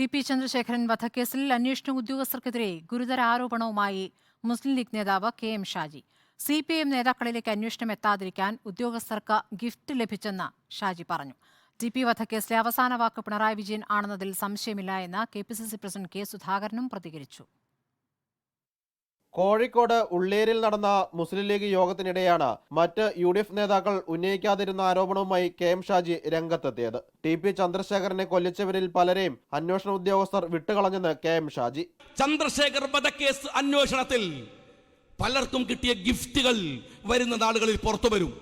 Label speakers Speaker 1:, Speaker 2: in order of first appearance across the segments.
Speaker 1: T P Chandrasekharan വധക്കേസിൽ അന്വേഷണ ഉദ്യോഗസ്ഥർക്കെതിരെ ഗുരുതര ആരോപണവുമായി മുസ്ലിം ലീഗ് നേതാവ് K M Shaji. C P M നേതാക്കളിലേക്ക് അന്വേഷണം എത്താതിരിക്കാൻ ഉദ്യോഗസ്ഥർക്ക് ഗിഫ്റ്റ് ലഭിച്ചെന്ന് ഷാജി പറഞ്ഞു. ടി പി വധക്കേസിലെ അവസാന വാക്ക് പിണറായി വിജയൻ ആണെന്നതിൽ സംശയമില്ല എന്ന് K P C C president K സുധാകരനും പ്രതികരിച്ചു.
Speaker 2: കോഴിക്കോട് ഉള്ളേരിൽ നടന്ന മുസ്ലിം ലീഗ് യോഗത്തിനിടെയാണ് മറ്റ് യു ഡി എഫ് നേതാക്കൾ ഉന്നയിക്കാതിരുന്ന ആരോപണവുമായി കെ എം ഷാജി രംഗത്തെത്തിയത്. ടി പി ചന്ദ്രശേഖരനെ കൊല്ലിച്ചവരിൽ പലരെയും അന്വേഷണ ഉദ്യോഗസ്ഥർ വിട്ടുകളഞ്ഞെന്ന് കെ എം ഷാജി.
Speaker 3: ചന്ദ്രശേഖർ വധക്കേസ് അന്വേഷണത്തിൽ പലർക്കും കിട്ടിയ ഗിഫ്റ്റുകൾ വരുന്ന നാളുകളിൽ പുറത്തു വരും.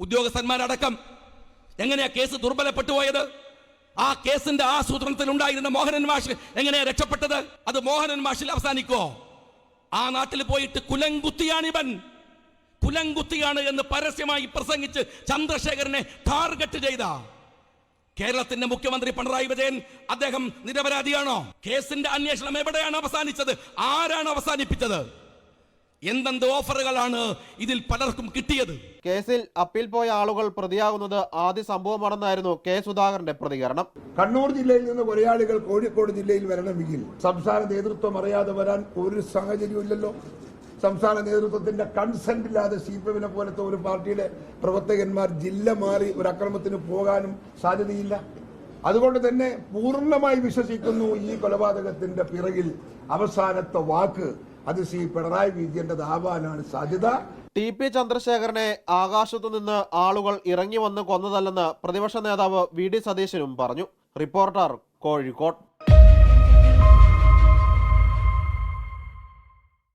Speaker 3: ഉദ്യോഗസ്ഥന്മാരടക്കം എങ്ങനെയാ കേസ് ദുർബലപ്പെട്ടു പോയത്? ആ കേസിന്റെ ആസൂത്രണത്തിൽ ഉണ്ടായിരുന്ന മോഹനൻ മാഷ് എങ്ങനെയാ രക്ഷപ്പെട്ടത്? അത് മോഹനൻ മാഷിൽ അവസാനിക്കോ ആ നാട്ടിൽ പോയിട്ട് കുലങ്കുത്തിയാണിവൻ കുലങ്കുത്തിയാണ് എന്ന് പരസ്യമായി പ്രസംഗിച്ച് ചന്ദ്രശേഖരനെ ടാർഗറ്റ് ചെയ്ത. കേരളത്തിന്റെ മുഖ്യമന്ത്രി പിണറായി വിജയൻ അദ്ദേഹം നിരപരാധിയാണോ? കേസിന്റെ അന്വേഷണം എവിടെയാണ് അവസാനിച്ചത്? ആരാണ് അവസാനിപ്പിച്ചത്? എന്തെന്ത് ഓഫറുകളാണ് ഇതിൽ പലർക്കും കിട്ടിയത്?
Speaker 2: കേസിൽ അപ്പീൽ പോയ ആളുകൾ പ്രതിയാകുന്നത് ആദ്യ സംഭവമാണെന്നായിരുന്നു കെ സുധാകരന്റെ പ്രതികരണം.
Speaker 4: കണ്ണൂർ ജില്ലയിൽ നിന്ന് കൊലയാളികൾ കോഴിക്കോട് ജില്ലയിൽ വരണമെങ്കിൽ സംസ്ഥാന നേതൃത്വം അറിയാതെ വരാൻ ഒരു സാഹചര്യമില്ലല്ലോ സംസ്ഥാന നേതൃത്വത്തിന്റെ കൺസെന്റ് ഇല്ലാതെ സി പി എമ്മിനെ പോലത്തെ ഒരു പാർട്ടിയുടെ പ്രവർത്തകന്മാർ ജില്ല മാറി ഒരു അക്രമത്തിന് പോകാനും സാധ്യതയില്ല. അതുകൊണ്ട് തന്നെ പൂർണമായി വിശ്വസിക്കുന്നു ഈ കൊലപാതകത്തിന്റെ പിറകിൽ അവസാനത്തെ വാക്ക് അത് ശ്രീ പിണറായി വിജയന്റെ ആവാനാണ് സാധ്യത.
Speaker 2: ടി പി ചന്ദ്രശേഖരനെ ആകാശത്തു നിന്ന് ആളുകൾ ഇറങ്ങി വന്ന് കൊന്നതല്ലെന്ന് പ്രതിപക്ഷ നേതാവ് വി ഡി സതീശനും പറഞ്ഞു. റിപ്പോർട്ടർ കോഴിക്കോട്.